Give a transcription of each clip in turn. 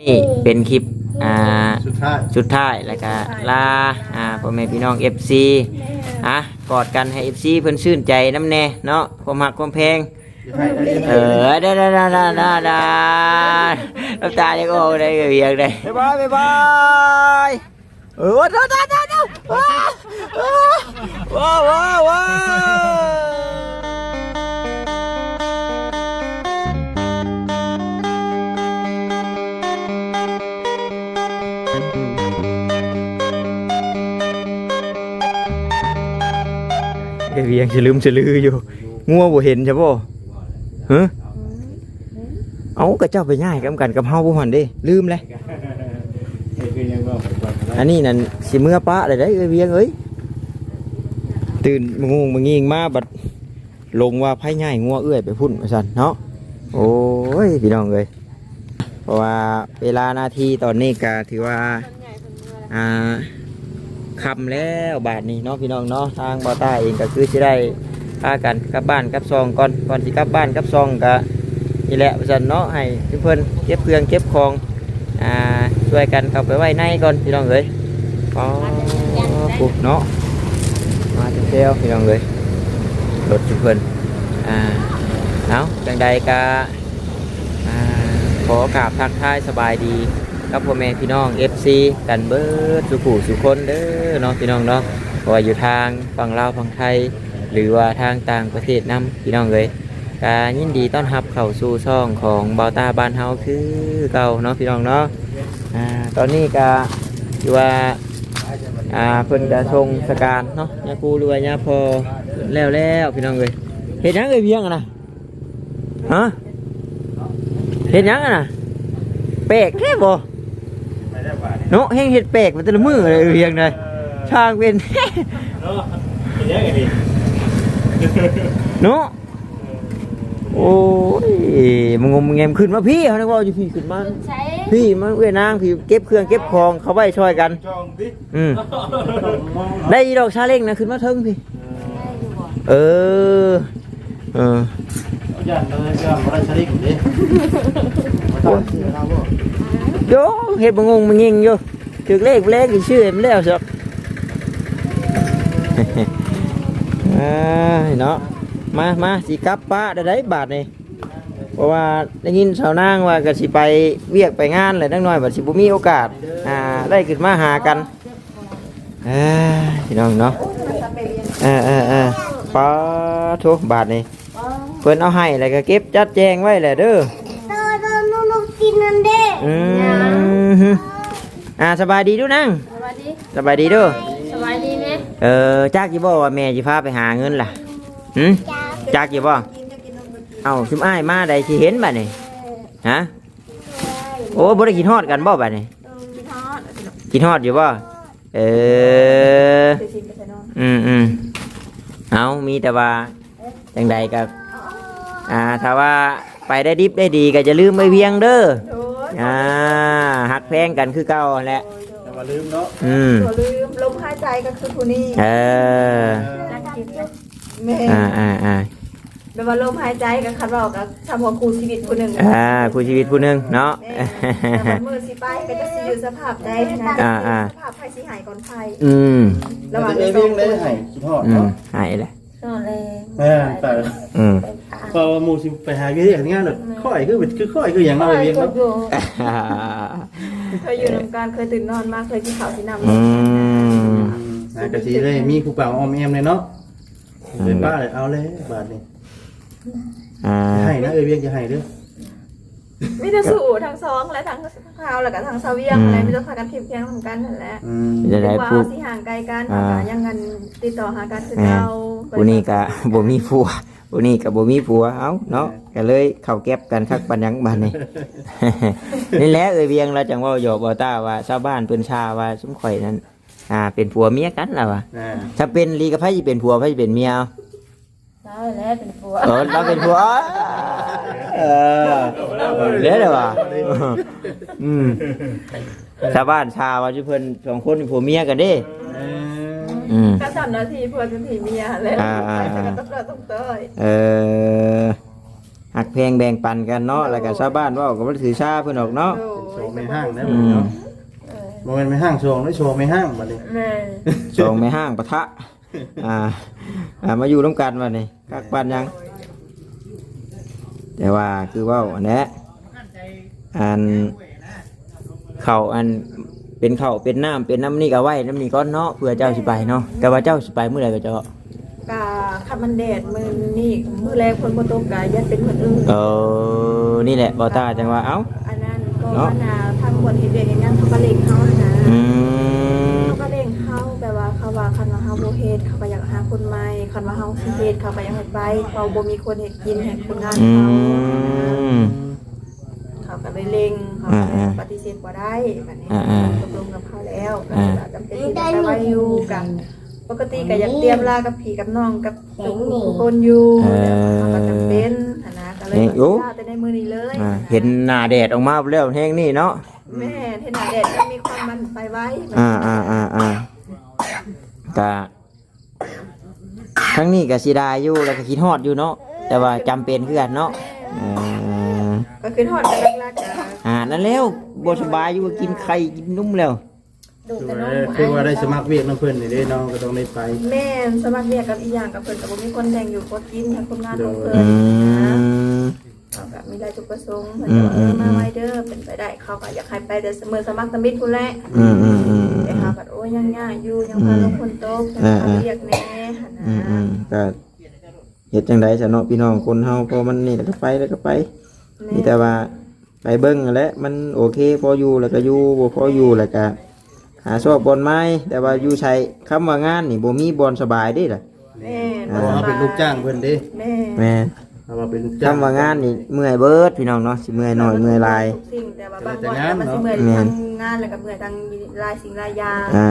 นี่เป็นคลิปอ่าสุดท้ายสุดท้ายแล้วก็ลาอ่าพ่อแม่พี่น้อง FC อะกอดกันให้ FC เพิ่นชื่นใจน้ำแน่เนาะความหักความแพงอย่าให้ได้ยินเออได้ได้ได้ได้ได้ได้น้ำตาจะก็ได้ก็เบียงได้บ๊ายบายบ๊ายบายเออว้าวว้าวว้าวว้าวว้าวว้าว เอ้ยเบียงจะลืมจะลืออยู่งัวบ่เห็นใช่ป่ะฮะเอากระเจ้าไปง่ายกันกันกับเฮาบ่หันเด้ ลืมเลยอันนี้นั่นสิเมื่อปะเลยได้เอ้ยเวียงเอ้ยตื่นมางงมางิงมาบัดลงว่าไพ่ง่ายงัวเอื้อยไปพุ่นมาสั่นเนาะโอ้ยพี่น้องเอ้ยเพราะว่าเวลานาทีตอนนี้ก็ถือว่าอ่า คำแล้วบาทนี้เนาะพี่น้องเนาะทางบอต้าเองก็คือจะได้พากันกลับบ้านกลับซองก่อนก่อนที่กลับบ้านกลับซองก็นี่แหละว่าซั่นเนาะให้เพื่อนเก็บเครื่องเก็บของอ่าช่วยกันเข้าไปไว้ในก่อนพี่น้องเอ้ยอ๋อปุ๊บเนาะมาเที่ยวพี่น้องเอ้ยรถจุเพิ่อนอ่าเอาจังใดก็อ่าขอกราบทักทายสบายดี กับพ่อแม่พี่น้อง FC กันเบิดสุขุสุคนเด้อเนาะพี่น้องเนาะว่าอยู่ทางฝั่งลาวฝั่งไทย หรือว่าทางต่างประเทศนํพี่น้องเอ้ยกายินดีต้อนรับเข้าสู่ช่องของบาตาบ้านเฮาคือเก่าเนาะพี่น้องเนาะอ่าตอนนี้ก็อยู่ว่าอ่าเพิ่นจะทรงสการเนาะยาคูหรือว่ายาพอแล้วแล้วพี่น้องเอ้ยเห็นยังเอ้ยเพียงอะนะฮะเห็นยังอะนะแปลกแท้บ่ เนาะเฮงเห็ดแปลกมันแต่ละมือเลยเพียงเลยช่างเป็นเนาะเป็นยังไงดีเนาะโอ้ยมึงงมงแงมขึ้นมาพี่เขาเรียกว่าอยู่พี่ขึ้นมาใช้พี่มันเอ้ยนางพี่เก็บเครื่องเก็บของเขาไว้ช่วยกันจองดิอืมได้อีดอกชาเล้งนะขึ้นมาเทิงพี่ได้อยู่บ่เออ เออ ย่านเลยย่านราชลิกดิมาตั้งชื่อเราบ่โยเฮ็ดบงงมันยิงอยู่ถึกเลขเลขอีชื่อมันแล้วสักอ่าเนาะมามาสิกลับป้าได้ไดบาทนี่เพราะว่าได้ยินชาวนางว่าก็สิไปเวียกไปงานเลยนักหน่อยบัดสิบ่มีโอกาสอ่าได้ขึ้นมาหากันเอ้ยพี่น้องเนาะเออเออเออป้าทุบาทนี่ เพิ่นเอาให้แล้วก็เก็บจัดแจงไว้แหละเด้อตอนตอนลูกกินนั่นเด้อืมฮึอ่าสบายดีดูนังสวัสดีสบายดีเด้วยสบายดีไหมเออจักยี่บ่ว่าแม่จะพาไปหาเงินล่ะหืมจักยี่บ่เอ้าซุมอ้ายมาได้สิเห็นบัดนี้ฮะโอ้บ่ได้กินฮอดกันบ่บัดนี้กินฮอดอยู่บ่เอออืมอืมเอามีแต่ว่าจังใดกับ อ่าถ้าว่าไปได้ดิบได้ดีก็จะลืมไม่เวียงเด้ออ่าหักแพงกันคือเก่าแหละอย่ามาลืมเนาะอืมตัวลืมลมหายใจก็คือผู้นี้เออแม่อ่าอ่าอ่าแปลว่าลมหายใจกับคันบอกกับทำหัวครูชีวิตผู้หนึ่งอ่าคู่ชีวิตผู้หนึงเนาะแม่แต่ว่ามือสิไปก็จะสิอยู่สภาพใดนะอ่าอ่าสภาพไฟสิหายก่อนไฟอืมระหว่างเอ้ยสอเวียงงคได้นให้คิดฮอดอืมเนาะหายเลยนอนเลยแม่แต่อืม พอหมู่สิไปหาเวียงงานน่ะค่อยคือคือค่อยคืออย่างคเราอยเวียงกเนาะดอยู่เคยอยู่นำการเคยตื่นนอนมาเคยกินข้าวที่นำอืมอ่ากะสิได้มีผู้เป่าออมแอมเลยเนาะเป็นป้าเลยเอาเลยบาทนี่อ่าให้นะเอ้ยเวียงจะให้เด้อมีแต่สู่ทั้งซองและทั้งข้าวแล้วก็ทั้งเสเวียงอะไรมีแต่พากันพิมพ์เพียงทำกันนั่นแหละอืมจะได้ว่าผู้สิห่างไกลกันอ่าแต่ยังงันติดต่อหากันคือแม่เราผู้นี้ก็บ่มีผัว ผู้นี้ก็บ่มีผัวเอ้าเนาะก็เลยเข้าแก็บกันคักปันหยังบัดนี้ นี่แหละเอ้ยเวียงเราจังเว่าหยอกบ่ตาว่าชาวบ้านเพิ่นชาว่าสมข่อยนั้นอ่า เป็นผัวเมียกันล่ะว่ะอ่าถ้าเป็นลีกับไผสิเป็นผัวไผสิเป็นเมียเอาได้แล้วเป็นผัวเออเราเป็นผัวเออเด้อเด้อว่ะอืมชาวบ้านชาวว่าจุเพิ่นสองคนเป็นผัวเมียกันเด้ เออ อืม ก็สามนาทีเพื่อนเป็นผีเมียเลยอ่าอ่าอ่าแต่ก็ต้องเลิกต้องเต้ยเออหักเพลงแบ่งปันกันเนาะแล้วก็ชาวบ้านเว่าก็บ่ได้ถือชาเพิ่นออกเนาะโอ้ยไม่ห้างนะบัดนี้เนาะเออบ่แม่นไม่ห้างโชว์ได้โชว์ไม่ห้างบัดนี้แม่สองไม่ห้างปะทะ อ่า อ่า มาอยู่ร่วมกันวันนี้กักปันยัง แต่ว่าคือเว่าอันนี้อันเขาอัน เป็นเขาวเป็นน้ำเป็นน้ำนี่ก็ไว้น้ำนี่ก้อนเนาะเพื่อเจ้าสิไปเนาะแต่ว่าเจ้าสิไปเมื่อไหร่ก็เจะกะคันมันแดดมือนี่มือแรกคนบ่ตกกะยันเป็นคนอื่นเออ นี่แหละบอตาจังว่าเอ้า อันนั้นก็เนาะ ว่านาทางบนเฮ็ดเวียกอย่างนั้นเขาก็เล็งเฮานะอืม เขาก็เล็งเฮาแบบว่าเขาว่าคันว่าเฮาบ่เฮ็ดเขาก็อยากหาคนใหม่คันว่าเฮาสิเฮ็ดเขาก็อยากให้ไปเขาบ่มีคนเฮ็ดกินให้คนงานอืเขาม เขาก็เลยเล็งเขาก็อ่าปฏิเสธบ่ ได้แบบนี้อ่าอ่าตกลงกับเขาแล้วก็อ่าจำเป็นที่จะไปไว้อยู่กัน ปกติก็อยากเตรียมลากับพี่กับน้องกับทุกคนอยู่เขาก็จำเป็นหั้นนะก็เลยลาแต่ในมือนี้เลยอ่าเห็นหน้าแดดออกมาแล้วแห้งนี่เนาะแม่เห็นหน้าแดดก็มีความมันไปไว้อ่าอ่าอ่าอ่าก็ทั้งนี้ก็สิได้อยู่แล้วก็คิดฮอดอยู่เนาะแต่ว่าจำเป็นคือกันเนาะเอ่อ ก็คือทอดกันแรกๆจ้ะอ่านั่นแล้วบ่สบายอยู่ก็กินไข่กินนุ่มแล้วดูคือแต่ว่าน้องคือว่าได้สมัครเวียกน้ำเพิ่นนี่เด้น้องก็ต้องได้ไป แม่สมัครเรียกกับอีหยังกับเพิ่นกับบ่มีคนแดงอยู่ก็กินทั้งคนงานของเพิ่อืนมเขาก็มีได้จุดประสงค์เพิ่นก็เออมาไว้เด้อเป็นไปได้เขาก็อยากให้ไปแต่เสมอสมัครสมิทพุ่นแหละอืมอืมอืมแต่เขาก็โอ้ยยังยากอยู่ยังพาลงคนโตกยังพาเรียกแน่หั่นอืมอืนะมก็เฮ็ดจังได๋ซะเนาะพี่น้องคนเฮาพอมันนี่แล้วก็ไปแล้วก็ไป มีแต่ว่าไปเบิ่งนั่นแหละมันโอเคพออยู่แล้วก็อยู่บ่พออยู่แล้วก็หาชอบบอลไม้แต่ว่าอยู่ใช้คำว่างานนี่บ่มีบอลสบายเด้ล่ะแม่เพราะว่าเป็นลูกจ้างเพิ่นเด้แม่แม่เพราะว่าเป็นลูกจ้าง คำว่างานนี่เมื่อยเบิดพี่น้องเนาะสิเมื่อยหน่อยเมื่อยหลาย ทุกสิ่งแต่ว่าบางวันก็มันสิเมื่อยทำงานแล้วก็เมื่อยทางรายสิ่งรายอย่างอ่า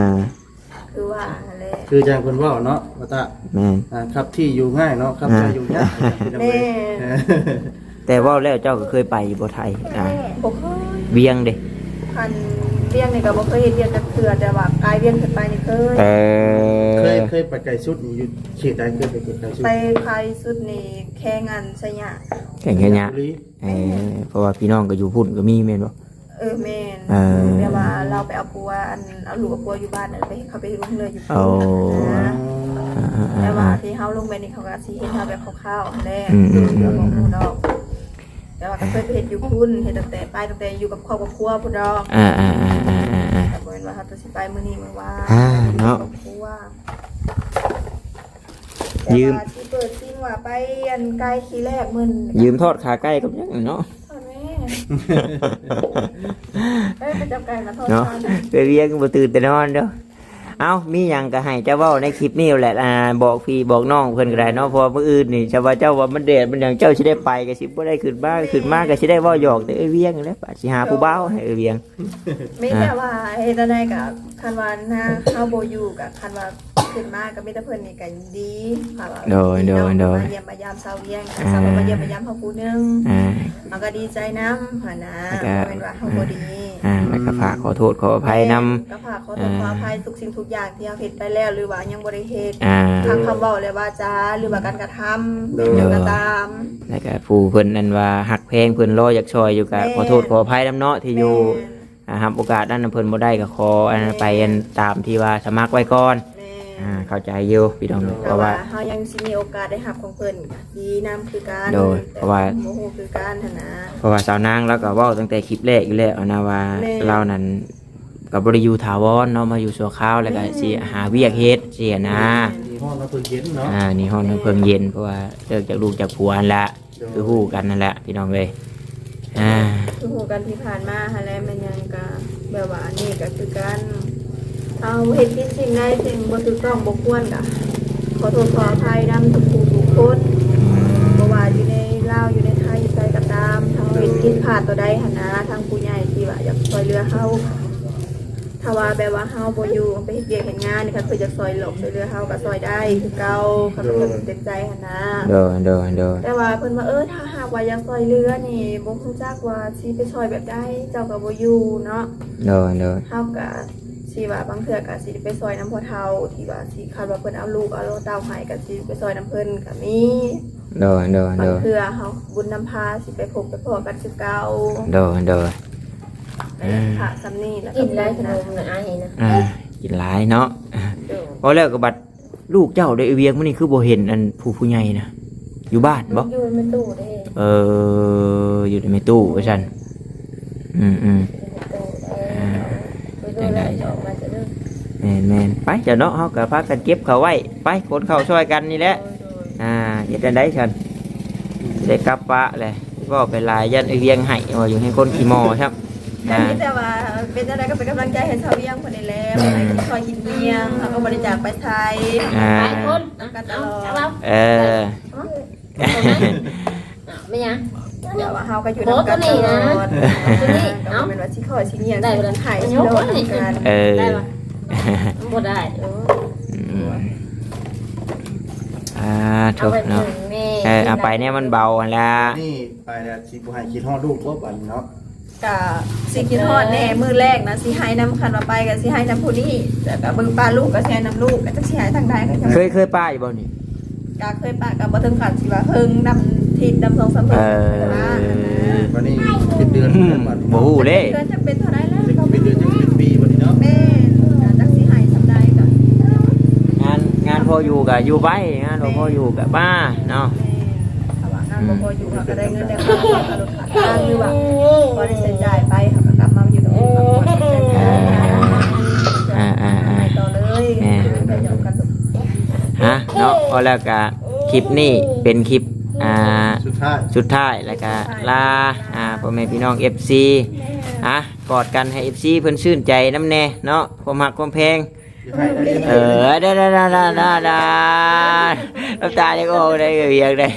คือว่าอะไรคือจ้างเพิ่นเว้าเนาะว่าตาแม่น อ่าครับที่อยู่ง่ายเนาะครับที่อยู่ยากแม่ แต่เว่าแล้วเจ้าก็เคยไปอยู่บ่ไทยอ่าบ่เคยเวียงเด้คันเรียงนี่ก็บ่เคยเฮ็ดเรียงจักเทื่อแต่ว่ากายเรียงขึ้นไปนี่เคยเอเคยอเคยไปไกลสุดนี่อยู่เขตใดเคยไปไกลสุดไปไผสุดนี่แค่งานสยะแข่งแค่เนี้ยบุรีเออเพราะว่าพี่น้องก็อยู่พุ่นก็มีแม่นบ่ เออแม่นเออ แต่ว่าเราไปเอาปัวอันเอาลูกกับปัวอยู่บ้านนั่นไปเขาไปลุงเลยอยู่เอานะอ่าแต่ๆว่าๆที่เฮาลงไปนี่เขาก็สิเฮ็ดเฮาแบบคร่าวๆแรกอืมอืมอืมเราบอกหมู่ดอก แต่ว่าก็เคยไปเฮ็ดอยู่พุ่นเฮ็ดตั้งแต่ไปตั้งแต่อยู่กับครอบครัวพุ่นดอกอ่าๆๆๆแต่บ่แม่นว่าเฮาจะสิไปมื้อนี้มื้อว่าอ่าเนาะ ครอบครัวยืม แต่ว่าสิเปิดซิ่งว่าไปอันไกลขี้แรกมื้อๆยืมทอดขาไก่กับยังเนาะทอดแม่เอ้ยไปจับไก่มาทอดเนาะทาน ไปเวียงบ่ตื่นแต่นอนเด้อ เอามีหยังก็ให้เจ้าเว้าในคลิปนี้แหละอ่าบอกพี่บอกน้องเพิ่นก็ได้เนาะเพราะว่ามื้ออื่นนี่ชาวว่าเจ้าว่ามันแดดมันหยังเจ้าสิได้ไปก็สิบ่ได้ขึ้นบ้านขึ้นมาก็สิได้เว้าหยอกแต่เอ้ยเวียงนั่นแหล้วสิหาผู้บ่าวให้เอ้ยเวียง ไม่แต่ว่าเฮ็ดได้กับคันว่าหน้าเฮาบ่อยู่กับคันว่าขึ้นมาก็มีแต่เพิ่นนี่ก็ดีค่ะว่าโดยโดยโดย มาเยี่ยมมายามเซาเวียงค่ะสาวมาเยี่ยมมายามเฮาผู้หนึง อ่าเฮาก็ดีใจนำหั่นนะแล้วก็บ่แม่นว่าเฮาบ่ดี อ่าแล้วก็ฝากขอโทษขออภัยนำ ก็ฝากขอโทษขออภัยทุกสิ่งทุกอย่างที่เฮาเฮ็ดไปแล้วหรือว่ายังบ่ได้เฮ็ดอ่า ทางคำเว้าและวาจาหรือว่าการกระทำโดยหยังก็ตาม แล้วก็ผู้เพิ่นนั่นว่าหักแพงเพิ่นรออยากช่วยอยู่ก็แม่ ขอโทษขออภัยนำเนาะที่อยู่แม่อ่ารับโอกาสนั้นเพิ่นบ่ได้ก็ขออันนั้นไปอันตามที่ว่าสมัครไว้ก่อนแม่ อ่าเข้าใจอยู่พี่น้องเพแต่ราะว่า ว่าเฮายังสิมีโอกาสได้รับของเพิ่นดีนำคือการโดยเพราะว่า โมโหคือการหั่นนะ เพราะว่าสาวนางแล้วก็เว้าตั้งแต่คลิปแรกอยู่แล้วนะว่าแม่ เรานั้นก็บ่ได้อยู่ถาวรเนาะมาอยู่ชั่วคราวแล้วก็สิหาเวียกเฮ็ดสินะที่ห้องเราเพิ่งเย็นเนาะอ่านี่ห้องน้ำเพิงเย็นเพราะว่าเลิกจากลูกจากผัวนั่นละคือฮู้กันนั่นแหละพี่น้องเลยอ่า คือโหกันที่ผ่านมาฮะแล้วมันยังก็แบบว่านี่ก็คือการ เอาเฮ็ดที่สิ่งใดสิ่งบ่ถูกต้องบ่ควรก็ขอโทษขออภัยนำทุกผู้ทุกคนบ่ว่าอยู่ในลาวอยู่ในไทยอยู่ไสก็ตามทางเฮ็ดผิดพลาดตัวใดหั่นนะทางผู้ใหญ่ที่ว่าอยากช่วยเหลือเฮาถ้าว่าแบบว่าเฮาบ่อยู่ไปเฮ็ดเวียกเฮ็ดงานนี่ค่ะเพิ่นจะช่วยเหลือช่วยเหลือเฮาก็ช่วยได้คือเก่าเขาเพิ่นเต็มใจหั่นนะ โดนโดนโดนแต่ว่าเพิ่นว่าเออถ้าหากว่าอยากซอยเรือนี่บ่ฮู้จักว่าสิไปซอยแบบใดเจ้าก็บ่อยู่เนาะโดนโดนเฮาก็ สิว่าบางเทื่อก็สิไปซอยน้ำพ่อเฒ่าที่ว่าสิคาดว่าเพิ่นเอาลูกเอาโลเต้าให้ก็สิไปซอยน้ำเพิ่นก็มีโดนโดนบาโดงนเทื่อเฮาบุญนำพาสิไปพบไปพอกันคือเก่าโดนโดนแต่ขาดซ้ำนี่แล้วกินได้ขนมนะอ้ายนะอ่ากินหลายเนาะอ่าโดยพอแล้วก็บัดลูกเจ้าได้เวียงมื้อนี้คือบ่เห็นอันผู้ผู้ใหญ่นะอยู่บ้านบ่อยู่ในตู้ได้เอออยู่ในตู้ว่าซั่นอืมอืม อยู่ในตู้ได้ไปดูแลจะออกมาจะเลิก แม่นแม่นไปเจ้าเนาะเฮาก็พากันเก็บเขาไว้ไปขนเข้าช่วยกันนี่แหละอ่าเฮ็ดจังได๋ซั่นได้กลับปะเลยก็ไปหลายยันไอเวียงให้ว่าอยู่ให้คนขี้มอครับแต่อ่าที่แต่ว่าเป็นอะไรก็เป็นกำลังใจให้ชาวเวียงคนนี้แหล้วอืม คอยกินเวียงเขาก็บริจาคไปไทยอ่าหลายคนนะเอาเอาเอาเออไม่ยัง เดี๋ยวว่าเฮาก็อยู่นำกันตลอดตัวนี้ก็เอ้าเป็นว่าสิขอสิเงียงได้เวลาไทยสิโดนกันเออ ได้ปะ บ่ได้เอออืมอ่าเอาถูกไปเนาะถึงแม่เออเอาไปเนี่ยมันเบาหั่นละนี่ไปแล้วสิบ่ให้คิดฮอดลูกบ่บัดนี้เนาะกะสิกินทอดแน่มือแรกนะสิให้น้ำคันมาไปกับสิให้น้ำผู้นี้แต่กับเบิ่งปลาลูกก็แช่น้ำลูกก็จะสิให้ทางใดก็จะเคยเคยป้าอยู่บ่นี่กะเคยปะกับบ่ถึงขันสิว่าเพิ่งดำทิศดำสองสามเพิ่งเออแต่ว่าวันนี้เป็นเดือนอืมเดือนบัดนี้บ่ฮู้เด้เดือนจะเป็นเท่าไรแล้ว จะเป็นเดือนจะเป็นปีบัดนี้เนาะ แม่จักสิให้ทำได้ก็ งานงานพ ออยู่กับอยู่ไปงานบ่พออยู่กับป้าเนาะถ้าว่างานบ่พออยู่เราก็ได้เงินได้ค่าค่ารถค่าทางหรือว่าพอได้ใช้จ่ายไปเขาก็กลับมาอยู่ตรงนี้พักผ่อนใช้จ่ายอ่าอ่าอ่าต่อเลยไปยอมกันฮะเนาะพอแล้วก็คลิปนี้เป็นคลิปอ่าสุดท้ายสุดท้ายแล้วก็ลาอ่าพ่อแม่พี่น้อง FC อะกอดกันให้ FC เพิ่นชื่นใจน้ำแน่เนาะความหักความแพง อย่าให้ได้ออได้ได้ได้ได้ได้ได้น้ำตาจะก็ได้เบียงได้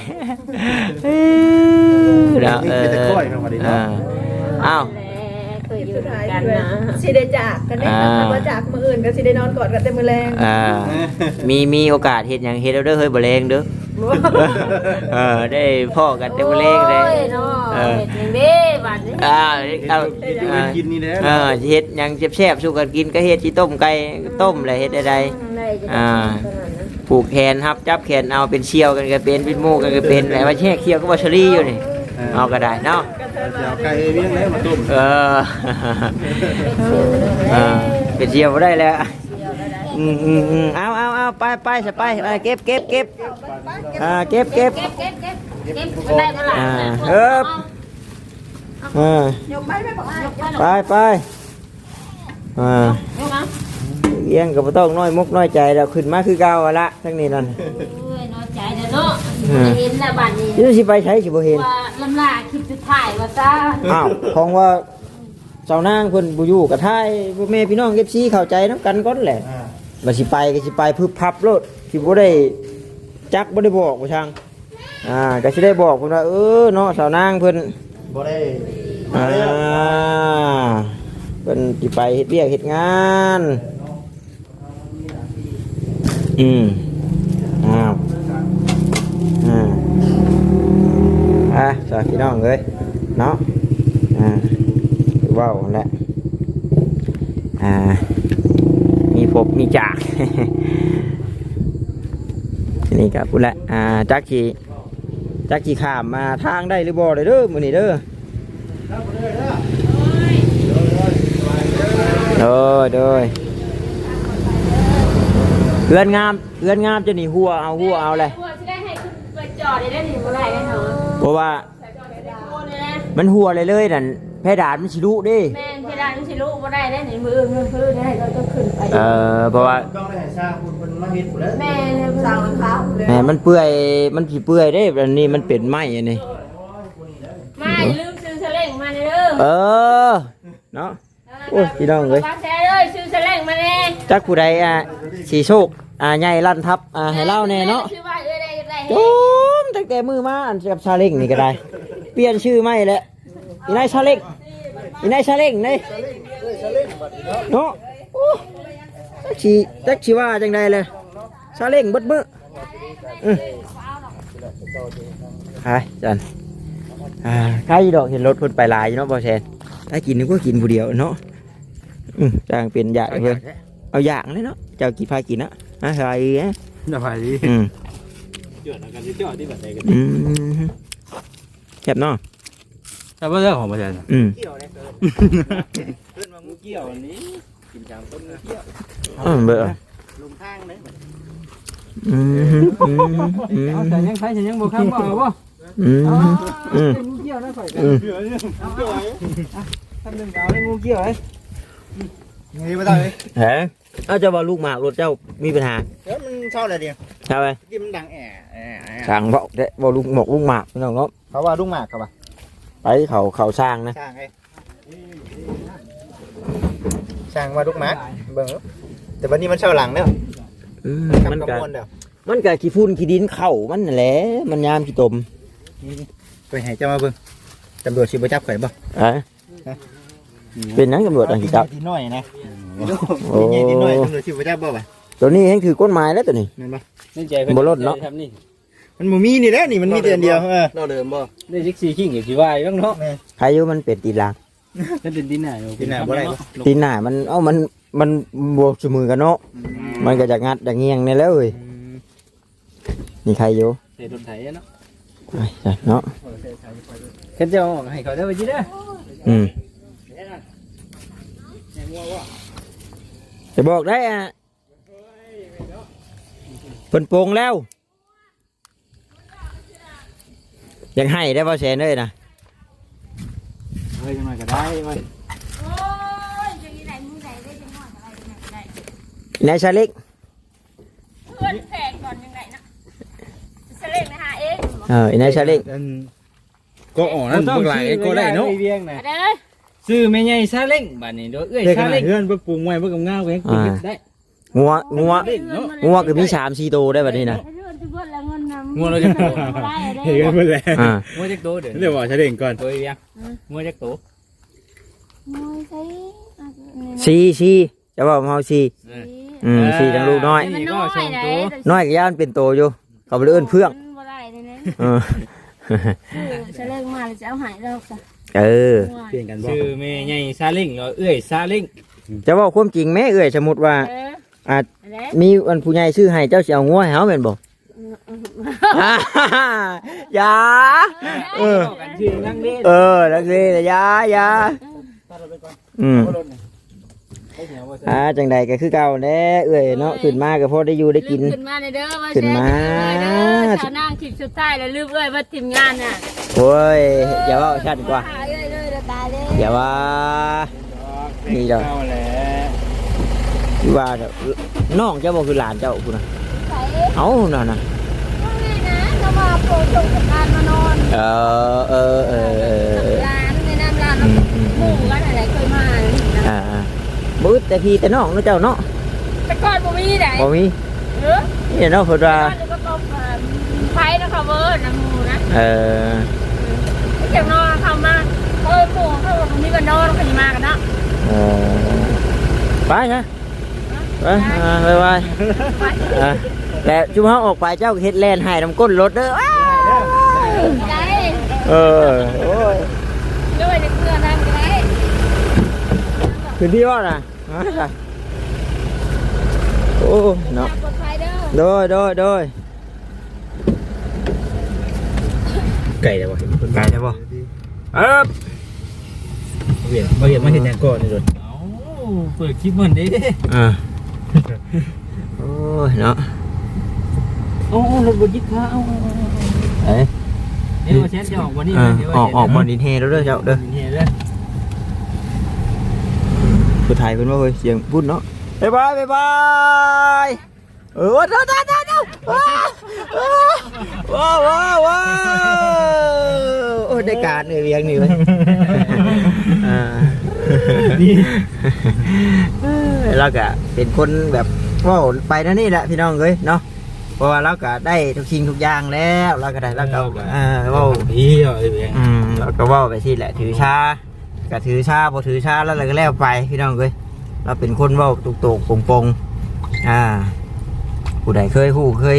เนาะเออเอออ้าวคยอยู่สุดท้ายด้วยสิได้จากกันได้ถ้าว่าจากมืออื่นก็สิได้นอนกอดกันเต็มมือแรงอ่ามีมีโอกาสเห็นอย่างเฮ็ดเอาเด้อเฮ้ยบ่แรงเด้อ เออได้พ่อกันเต็มแรงเลยโอ้เนาะเออเฮ็ดนี่เด้บัดนี้อ่าเอากินอยู่เป็นกินนี่แหละเออเฮ็ดหยังแซ่บๆสู้กันกินก็เฮ็ดที่ต้มไก่ก็ต้มเลยเฮ็ดได้ ได้จะอ่า ผูกแขนครับจับแขนเอาเป็นเชี่ยวกันก็เป็นเป็นหมูกันก็เป็นแต่ว่าแช่เคี่ยวก็บาชรี่อยู่นี่เอาก็ได้เนาะจะเอาไก่เลี้ยงแล้วมาต้มเออเออเป็นเชี่ยวบ่ได้แล้วอืมอืมอืมเอาเอาเอา ไปไปสไปไปเก็บเก็บเก็บอ่าเก็บเก็บเก็บเก็บเก็บเก็บได้บ่ล่อ่าเอิบอ่ายกไปไม่บอกยกไปไปอ่ายกเอาเอียงกับต้องน้อยมุกน้อยใจแล้วขึ้นมาคือเก่าละทั้งนี้นั่นยน้อยใจเด้อเนาะเห็นแล้วบัดนี้นี่สิไปใช้สิบ่เห็นว่าลำลาคลิปสุดท้ายว่าซะอ้าวของว่าเจ้านางเพิ่นบ่อยู่กับท้ายพ่อแม่พี่น้อง FC เข้าใจนํกันก่อนแหละ ว่าสิไปก็สิไปพึบพับโลดสิบ่ได้จักบ่ได้บอกว่าช่างอ่าก็สิได้บอกเพิ่นว่าเออเนาะสาวนางเพิ่นบ่ได้อ่ามาแล้วเพิ่นสิไปเฮ็ดเวียกเฮ็ดงานอืมอ้าวอ่าอะสาพี่น้องเอ้ยเนาะอ่าคือเว้าหั่นแหละอ่า มีพบมีจากทีนี้กับพูดละอ่าจักขี่จักขี่ขามมาทางได้หรือบ่เลยเด้อมื้อนี้เด้อโดยโดยเฮือนงามเฮือนงามจะหนีหัวเอาหัวเอาเลยหัวสิได้ให้คุณไปจอดได้นี่บ่ได้ได้เนาะเพราะว่าโอ้นี่นะมันหัวเลยเลยนั่นเพดานมันสิรุเด้แม่นเพดานสิรู้บ่ได้ได้นี่มืออื่นมือพื้นได้เราต้องขึ้นไป เออเพราะว่าต้องได้ให้สร้างคุณเพิ่นมาเฮ็ดพุ่นแล้วแม่เนี่ยสาวมันเขาเลยแหมมันเปื่อยมันสิเปื่อยเด้อันนี้มันเป็นไม้อันนี้ มาลืมซื้อเสลงมาเด้อเออเนาะ โอ้ยพี่น้องเอ้ยบ้านแท้เลยซื้อเสลงมาแน่จักผู้ใดอะสีโชคอ่าใหญ่ลั่นทับอ่าให้เล่าแน่เนาะชื่อว่าเอ้ยได้ได้โจมตั้งแต่มือมาอันกับชาเล้งนี่ก็ได้ เปลี่ยนชื่อไม่แล้วอีนายชาเล้งอีนายชาเล้งนี่เนาะโอ้ จักชีจักชีว่าจังใดเลยชาเล้งเบดมืออือไปจันอ่าใครดอกเห็นรถเพิ่นไปหลายอยู่เนาะบ่แซนถ้ากินนึกว่ากินผู้เดียวเนาะอืมจางเป็นอยากเพิ่นเอาอย่างเลยเนาะเจ้ากี่พากินเนาะอะไรเอ๊ะสบายดีอืมจอดกันจอดที่บัดใดกันอืมแคบเนาะแต่ว่าเรื่องของประชาชนอืมเกี่ยวเลยเพื่อนมางูเกี่ยวอันนี้ กินจางต้นงูเกี่ยวอืมเบื่อลงทางเลยอืมอืมอืมเอาแต่ยังใช้ฉันยังบ่คำบ่เอาบ่อืมอืมเป็นงูเกี่ยวนะข่อยกันอืมทำหนึ่งดาวได้งูเกี่ยวไอ้งี้ไม่ได้เลยแหมเอาจะว่าลูกหมากรถเจ้ามีปัญหาเดี๋ยวมันเช่าอะไรเดียวใช่ไหมที่มันดังแอะแอะแอะสั่งบอกเด้บอกลูกหมกลูกหมากพี่น้องเนาะเขาว่าลุงหมากครับว่าไปเขาเขาสร้างนะช่างไง ช่างว่าลุงหมากเบิ่งแล้วแต่วันนี้มันเช่าหลังเนาะอืมกับมันกระก็มวลเด้อมันก็ขี้ฝุ่นขี้ดินเข่ามันนั่นแหละมันยามขี้ตมไปให้เจ้ามาเบิ่งตำรวจชิบจับข่อยบ่เอ้ยเป็นนักตำรวจอังกฤษครับทีน้อยนะโอ้ทีใหญ่ทีน้อยตำรวจชิบจับบ่ป่ะตัวนี้เห็นคือกฎหมายแล้วตัวนี้ แม่นบ่นี่ใจเพิ่นบ่ลดเนาะ ทำนี่มันบ่มีนี่แหละนี่มันมีแต่อันเดียวเออเราเดิมบ่ได้ซิกซี่ขิงอยู่ที่ว่าอยู่เนาะใครอยู่มันเป็นตีนลา งนั่นเป็นดินหน้าอยู่ทีหน้าบ่ได้บ่ ตีนหน้ามันเอ้ามันมันบวกสมือกันเนาะมันก็จะงัดจะเงียงนี่แล้วเอ้ยนี่ใครอยู่เตะรถไถเนาะไอ้จ้ะเนาะเขาจะเอาออกให้เขาได้บ่จิเด้ออืมจะบอกได้อะเพิ่นโปรงแล้ว ยังให้ได้ป่แสนเลยนะเฮ้ยจังหน่อยก็ได้เว้ยโอ้ยจะมีไหนมือไหนได้จังหวะอะไรยังไงก็ได้นายชาเล็กเพื่อนแพงก่อนยังไงนะเสลงนะฮะเองเออนายชาเล็กอันก็อ่อนนั่นเบิ่งหลายก็ได้เนาะเวียงน่ะเด้อซื้อแม่ใหญ่ซาเล้งบัดนี้เด้อเอ้ยเด็กขซานาเล้ดงเพื่อนเพิ่นปรุงไว้เพิ่นก็ง่าวไว้ให้กินได้งัวงัวเล่นเนาะงัวก็มีสามสี่ตัวได้แบบนี้นะ งัวเราจะได้เห็นกันหมดแล้วอ่างัวจักโตเด้อเดี๋ยวบอกใช้เด่งก่อน ตัวเวียงงัวจักโตมวยใช่สี่สี่จะบอกมาเอาสี่อืมสี่จังลูกน้อย มันน้อยไหนน้อยกับย่านเป็นโตอยู่ เขาไปเอื้อนเพื่องบ่ได้เลยนะเออเสลงมาแล้วจะเอาหายแล้วจ้ะเออเปลี่ยนกันบ่ซื้อแม่ใหญ่ซาเล้งเนาะเอ้ยซาเล้งจะบอกความจริงไหมเอ่ยสมมติว่า เอออาจแล้วมีวันผู้ใหญ่ชื่อให้เจ้าสิเอางัวให้เฮาแม่นบ่ อ่าอย่าเออกันชื่อนั่งเล่นเออนักเรียนอย่าอย่าอืมอ่าจังใดก็คือเก่าแน่เอ้ยเนาะขึ้นมาก็พอได้อยู่ได้กิน ขึ้นมาในเด้อมาขึ้นมาเด้อชาวนั่งขีดสุดท้ายแล้วลืมเอ้ยว่าทีมงานน่ะโอ้ยอย่าว่าชัดกว่าตายเลยเลยตายเลยอย่าว่านี่เด้อเอาแหละที่ว่าเด้อน้องเจ้าบ่คือหลานเจ้าคุณน่ะใส่เอ้านั่นน่ะว่าไง นะเรามาโปรดส่งจาการมานอนเออเออเออเออเออ ร้านในน้ำร้านอืมอืม หมู่กันอะไรเคยมาอ่าอ่าบึ้แต่พี่แต่น้องเนาะเจ้าเนาะแต่ก่อนบ่มีไหนบ่มีเออนี่ยเนาะเพิ่นว่าบ้านนี่ก็ต้องไฟนะคะเวอร์น้ำหมูนะเออเจ้านอนเข้ามาเออหมูเขาบอกมีกันนอนเขาจะมากันเนาะเออไปนะไปอ่าไปไป อ่า แต่ชุมเฮาออกไปเจ้าก็เฮ็ดแลนให้น้ำก้นรถเด้อว้าวได้เออโอ้ยด้วยในเครื่องนั่งก็ได้ขึ้นที่ว่าน่ะมาจ้ะโอ้เนาะปลอดภัยเด้อโดยโดยโดยไก่ได้บ่ไก่ได้บ่เออเวียนบ่เห็นมาเห็นหยังก่อนนี่โดดเอาเปิดคลิปเหมือนเด้อ่าโอ้ยเนาะ เอาเอารถบดยิดขาเอาเอาเอาเอาเอ้ยเดี๋ยวว่าแชทจะออกวันนี้อ่าเดี๋ยวอว่าอกแชทออกบอลดินเฮแล้วเด้อเจ้าเด้อนี่เด้อผู้ไทยเพิ่นว่าเฮ้ยเสียงพูดเนาะบ๊ายบายบ๊ายบายเออเด้อเด้อเด้อเด้อว้าวว้าวว้าวโอ้ยได้การเลยเรียงนี่เว้ยอ่านี่เอ้ยเราก็เป็นคนแบบเว่าไปนั่นนี่แหละพี่น้องเอ้ยเนาะ เพราะว่าเราก็ได้ทุกสิ่งทุกอย่างแล้วเราก็ได้เราก็อ่าเว่าพี่อะไอ้เวียงอืมเราก็เว่าไปที่แหละถือชาก็ถือชาพอถือชาแล้วเราก็แล้วไปพี่น้องเอ้ยเราเป็นคนเว่าตุกตกๆปงๆอ่า ผู้ใดเคยฮู้เคย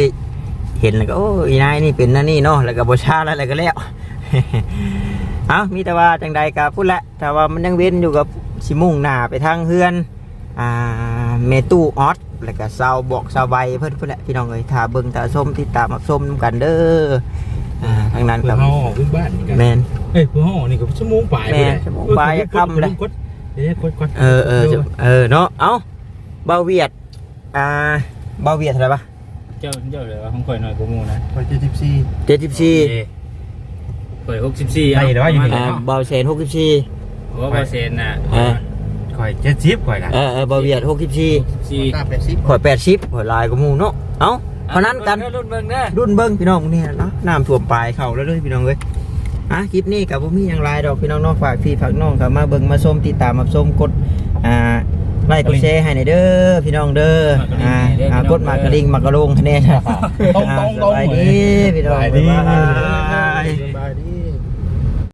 เห็นแล้วก็โอ้อีนายนี่เป็นนั่นนี่เนาะแล้วก็บชาแล้วอะไรก็แล้วเอามีแต่ว่าจังใดกับพูดแหละแต่ว่ามันยังเว้นอยู่กับสิมุ่งหน้าไปทางเฮือน อ่า เมตู้ออส แล้วก็เซาบอกเซาใบเพื่อนเพื่อนแหละพี่น้องเอ้ยถ้าเบิ่งตาส้มติดตามรับส้มนำกันเด้ออ่าทางนั้นเพื่คอรับเฮาออกขึ้นบ้านนี่กันแมน เอ้ยเพื่อเฮาออกนี่ก็ชั่วโมงปลายแม่ชั่วโมงปลายอะค่ำเลยกดเดี๋ยวกดกดเออเออจะเออเนาะเอ้าเบาเวียดอ่าเบาเวียดเท่าไหร่ปะเจ้าเจ้าเลยว่าของข่อยหน่อยกว่าหมู่นะไปที่ทิปซี่ เจ็ดสิบสี่ข่อย64ได้แล้วอยู่นี่ อ่าเบาเซนหกสิบสี่เพราะว่าเปอร์เซ็นต์น่ะอ่า ข่อย70ข่อยน่ะเออเออเบาเวียดหกสิบสี่4ตาแปดสิบข่อยแปดสิบข่อยลายกับหมูเนาะเอ้าเพราะนั้นกัน รุ่นเบิ่งเด้อรุ่นเบิ้งพี่น้องเนี่ยเนาะน้ำท่วมปลายเข่าแล้วเลยพี่น้องเลยอะคลิปนี้กับผมมีอย่างไรดอกพี่น้องเนอกฝากพี่ฝากน้องครับมาเบิ่งมาชมติดตามมาชมกดอ่าไลค์กดแชร์ให้ในอยเด้อพี่น้องเด้ออ่าอ่ากดมากระดิ่งมากระลงคะแนนต้องอ่าต้องสต้องบายดีพี่น้องสบายดีบ๊ายบาย สบายดี